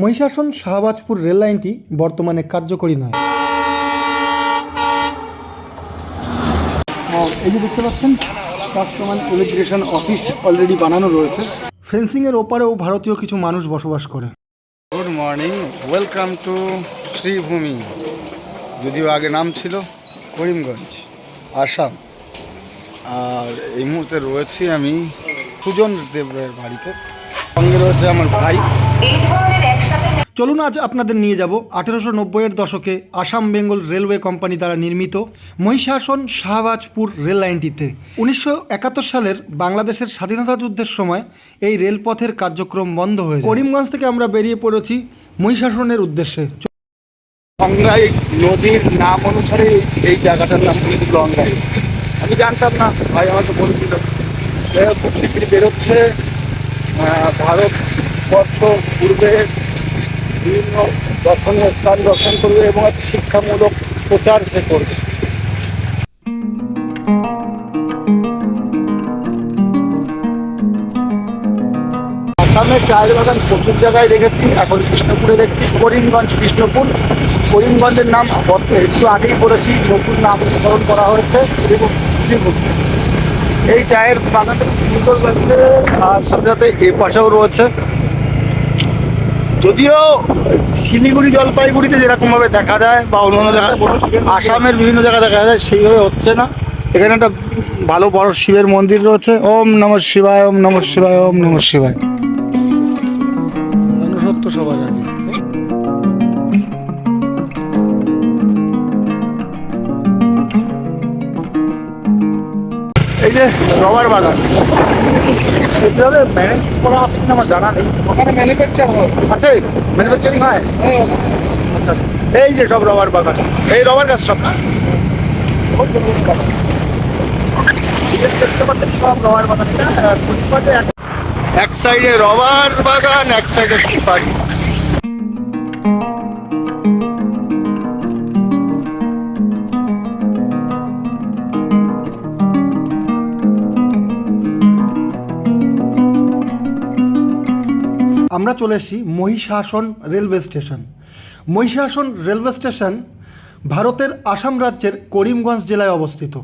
Mahishashan Shahbazpur rail লাইনটি বর্তমানে কার্যকরী নয়। এই যে দেখতে পাচ্ছেন বর্তমান ইমিগ্রেশন অফিস অলরেডি বানানো রয়েছে। ফেন্সিংয়ের ওপারেও ভারতীয় কিছু মানুষ বসবাস করে। Good morning welcome to Sribhumi যদিও আগে নাম ছিল করিমগঞ্জ আসাম। আর এই মুহূর্তে রয়েছি আমি সুজন দেবের বাড়িতে। সঙ্গে রয়েছে আমার ভাই। চলুন আজ আপনাদের নিয়ে যাব আঠেরোশো নব্বইয়ের দশকে আসাম বেঙ্গল রেলওয়ে কোম্পানি দ্বারা নির্মিত মহিষাসন শাহবাজপুর রেল লাইনটিতে। উনিশশো একাত্তর সালের বাংলাদেশের স্বাধীনতা যুদ্ধের সময় এই রেলপথের কার্যক্রম বন্ধ হয়ে করিমগঞ্জ থেকে আমরা বেরিয়ে পড়েছি মহিষাসনের উদ্দেশ্যে। গঙ্গাই নদীর নাম অনুসারে এই জায়গাটার নাম গঙ্গাই আমি জানতাম না ভাই আমাকে বলেছিল। বেরোচ্ছে। ভারতবর্ষ পূর্বে বিভিন্ন দর্শনীয় স্থান দর্শন করবে এবং এক শিক্ষামূলক প্রচার সে করবে। আসামের চায়ের বাগান প্রচুর জায়গায় দেখেছি, এখন কৃষ্ণপুরে দেখছি। করিমগঞ্জ, কৃষ্ণপুর। করিমগঞ্জের নাম একটু আগেই বলেছি নতুন নামকরণ করা হয়েছে এবং শ্রীপুর এই চায়ের বাগানটা সুন্দর লাগছে আর সাথে সাথে এ পাশেও রয়েছে। যদিও শিলিগুড়ি জলপাইগুড়িতে যেরকমভাবে দেখা যায় বা অন্যান্য জায়গায় আসামের বিভিন্ন জায়গায় দেখা যায় সেইভাবে হচ্ছে না। এখানে একটা ভালো বড় শিবের মন্দির রয়েছে। ওম নম শিবায় ওম নম শিবায় ওম নম শিবায়। মনুষ্যত্ব সবার আগে। এই যে রবার বাগান। সেভাবে ম্যানেজ করা আছে কিনা আমার জানা নেই। ওখানে ম্যানুফ্যাকচার আছে? ম্যানুফ্যাকচারিং হয়? আচ্ছা এই যে সব রবার বাগান। এই রবার গাছ সব। না সব রবার বাগান এক সাইডে রবার বাগান এক সাইডে সুপারি আমরা চলে এসেছি Mahisasan railway station. Mahisasan railway station ভারতের আসাম রাজ্যের করিমগঞ্জ জেলায় অবস্থিত।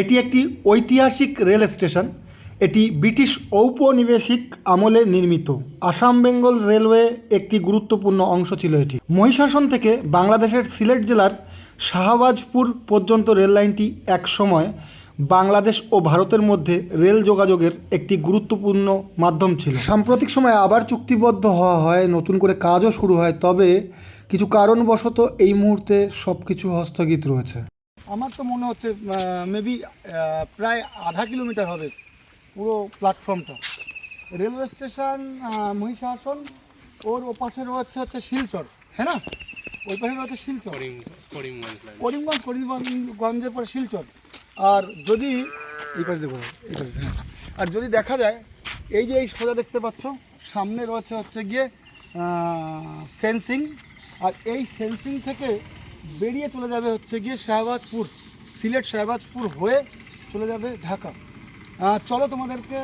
এটি একটি ঐতিহাসিক রেল স্টেশন। এটি ব্রিটিশ ঔপনিবেশিক আমলে নির্মিত। আসাম বেঙ্গল রেলওয়ে একটি গুরুত্বপূর্ণ অংশ ছিল এটি। মহিষাসন থেকে বাংলাদেশের সিলেট জেলার শাহবাজপুর পর্যন্ত রেল লাইনটি এক সময় বাংলাদেশ ও ভারতের মধ্যে রেল যোগাযোগের একটি গুরুত্বপূর্ণ মাধ্যম ছিল। সাম্প্রতিক সময়ে আবার চুক্তিবদ্ধ হওয়া হয় নতুন করে কাজও শুরু হয় তবে কিছু কারণবশত এই মুহূর্তে সব কিছু হস্তগিত রয়েছে। আমার তো মনে হচ্ছে মেবি প্রায় আধা কিলোমিটার হবে পুরো প্ল্যাটফর্মটা রেলওয়ে স্টেশন মহিষাসন ওর ওপাশে রয়েছে হচ্ছে শিলচর হ্যাঁ না? ওই পাশে রয়েছে শিলচর। করিমগঞ্জ করিমগঞ্জের পরে শিলচর। আর যদি এই পাশে দেখো এই পাশে। আর যদি দেখা যায় এই যে এই সোজা দেখতে পাচ্ছ সামনে রয়েছে হচ্ছে গিয়ে ফেন্সিং আর এই ফেন্সিং থেকে বেরিয়ে চলে যাবে হচ্ছে গিয়ে শাহবাজপুর সিলেট শাহবাজপুর হয়ে চলে যাবে ঢাকা। চলো তোমাদেরকে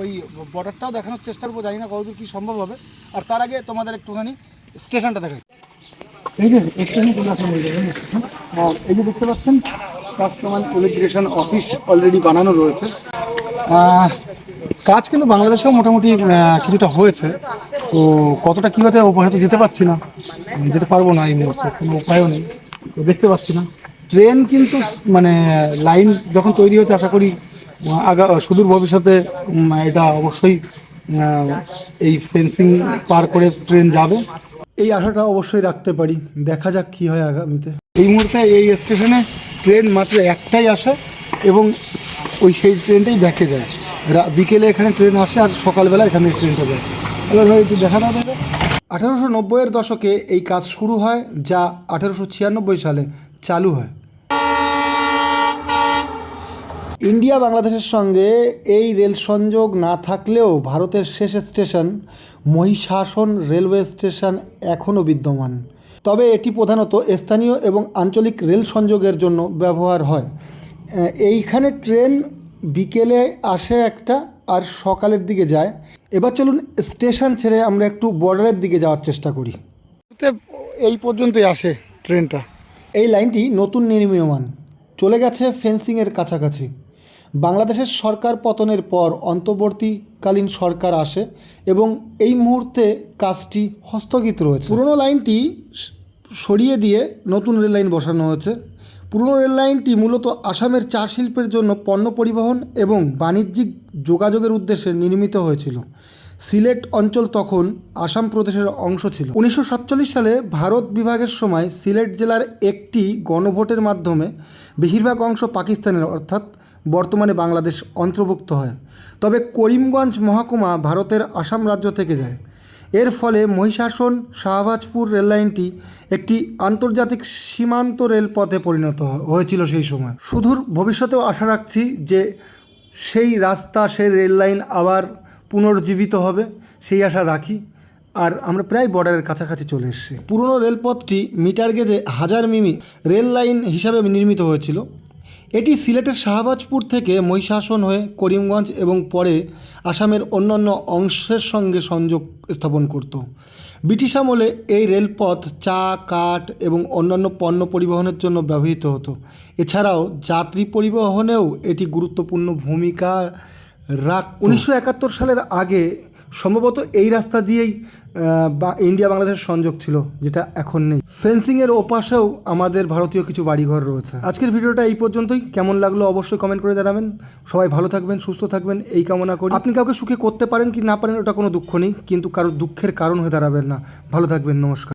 ওই বর্ডারটাও দেখানোর চেষ্টা করব জানি না কতদূর কী সম্ভব হবে। আর তার আগে তোমাদের একটুখানি স্টেশনটা দেখাই। এই যে স্টেশন চলে আর এই যে দেখতে পাচ্ছেন বর্তমান ইমিগ্রেশন অফিস অলরেডি বানানো রয়েছে। কাজ কিন্তু বাংলাদেশেও মোটামুটি কিছুটা হয়েছে। তো কতটা কী হতে ওপারে তো যেতে পারছি না। যেতে পারব না এই মুহূর্তে কোনো উপায়ও নেই। তো দেখতে পাচ্ছি না। ট্রেন কিন্তু মানে লাইন যখন তৈরি হচ্ছে আশা করি আগা সুদূর ভবিষ্যতে এটা অবশ্যই এই ফেন্সিং পার করে ট্রেন যাবে। এই আশাটা অবশ্যই রাখতে পারি। দেখা যাক কী হয় আগামীতে। এই মুহূর্তে এই স্টেশনে ট্রেন মাত্র একটাই আসে এবং ওই সেই ট্রেনটাই ব্যাকে যায়। বিকেলে এখানে ট্রেন আসে আর সকালবেলা এখানে ট্রেনটা যায়। তাহলে ভাই একটু দেখা দাদা আঠারোশো নব্বইয়ের দশকে এই কাজ শুরু হয়, যা আঠারোশো ছিয়ানব্বই সালে চালু হয়। ইন্ডিয়া বাংলাদেশের সঙ্গে এই রেল সংযোগ না থাকলেও ভারতের শেষ স্টেশন মহিষাসন রেলওয়ে স্টেশন এখনও বিদ্যমান। তবে এটি প্রধানত স্থানীয় এবং আঞ্চলিক রেল সংযোগের জন্য ব্যবহার হয়। এইখানে ট্রেন বিকেলে আসে একটা আর সকালের দিকে যায়। এবার চলুন স্টেশন ছেড়ে আমরা একটু বর্ডারের দিকে যাওয়ার চেষ্টা করি। এই পর্যন্তই আসে ট্রেনটা। এই লাইনটি নতুন নির্মীয়মান। চলে গেছে ফেন্সিংয়ের কাছাকাছি। বাংলাদেশের সরকার পতনের পর অন্তর্বর্তীকালীন সরকার আসে এবং এই মুহূর্তে কাজটি হস্তগিত রয়েছে। পুরনো লাইনটি সরিয়ে দিয়ে নতুন রেল লাইন বসানো হয়েছে। পুরনো রেল লাইনটি মূলত আসামের চা শিল্পের জন্য পণ্য পরিবহন এবং বাণিজ্যিক যোগাযোগের উদ্দেশ্যে নির্মিত হয়েছিল। সিলেট অঞ্চল তখন আসাম প্রদেশের অংশ ছিল। উনিশশো সাতচল্লিশ সালে ভারত বিভাগের সময় সিলেট জেলার একটি গণভোটের মাধ্যমে বেশিরভাগ অংশ পাকিস্তানের, অর্থাৎ বর্তমানে বাংলাদেশ অন্তর্ভুক্ত হয়। তবে করিমগঞ্জ মহকুমা ভারতের আসাম রাজ্য থেকে যায়। এর ফলে মহিষাসন শাহবাজপুর রেললাইনটি একটি আন্তর্জাতিক সীমান্ত রেলপথে পরিণত হয়েছিল সেই সময়। সুদূর ভবিষ্যতেও আশা রাখছি যে সেই রাস্তা, সেই রেল লাইন আবার পুনর্জীবিত হবে, সেই আশা রাখি। আর আমরা প্রায় বর্ডারের কাছাকাছি চলে এসেছি। পুরনো রেলপথটি মিটার গেজে হাজার মিমি রেল লাইন হিসাবে নির্মিত হয়েছিল। এটি সিলেটের শাহবাজপুর থেকে মহিষাসন হয়ে করিমগঞ্জ এবং পরে আসামের অন্যান্য অংশের সঙ্গে সংযোগ স্থাপন করত। ব্রিটিশ আমলে এই রেলপথ চা, কাঠ এবং অন্যান্য পণ্য পরিবহনের জন্য ব্যবহৃত হতো। এছাড়াও যাত্রী পরিবহনেও এটি গুরুত্বপূর্ণ ভূমিকা রাখ উনিশশো একাত্তর সালের আগে সম্ভবত এই রাস্তা দিয়েই বা ইন্ডিয়া বাংলাদেশের সংযোগ ছিল, যেটা এখন নেই। ফেন্সিংয়ের ওপাশেও আমাদের ভারতীয় কিছু বাড়িঘর রয়েছে। আজকের ভিডিওটা এই পর্যন্তই। কেমন লাগল অবশ্যই কমেন্ট করে জানাবেন। সবাই ভালো থাকবেন, সুস্থ থাকবেন, এই কামনা করি। আপনি কাউকে সুখে করতে পারেন কি না পারেন, ওটা কোনো দুঃখ নেই। কিন্তু কারোর দুঃখের কারণ হয়ে দাঁড়াবেন না। ভালো থাকবেন, নমস্কার।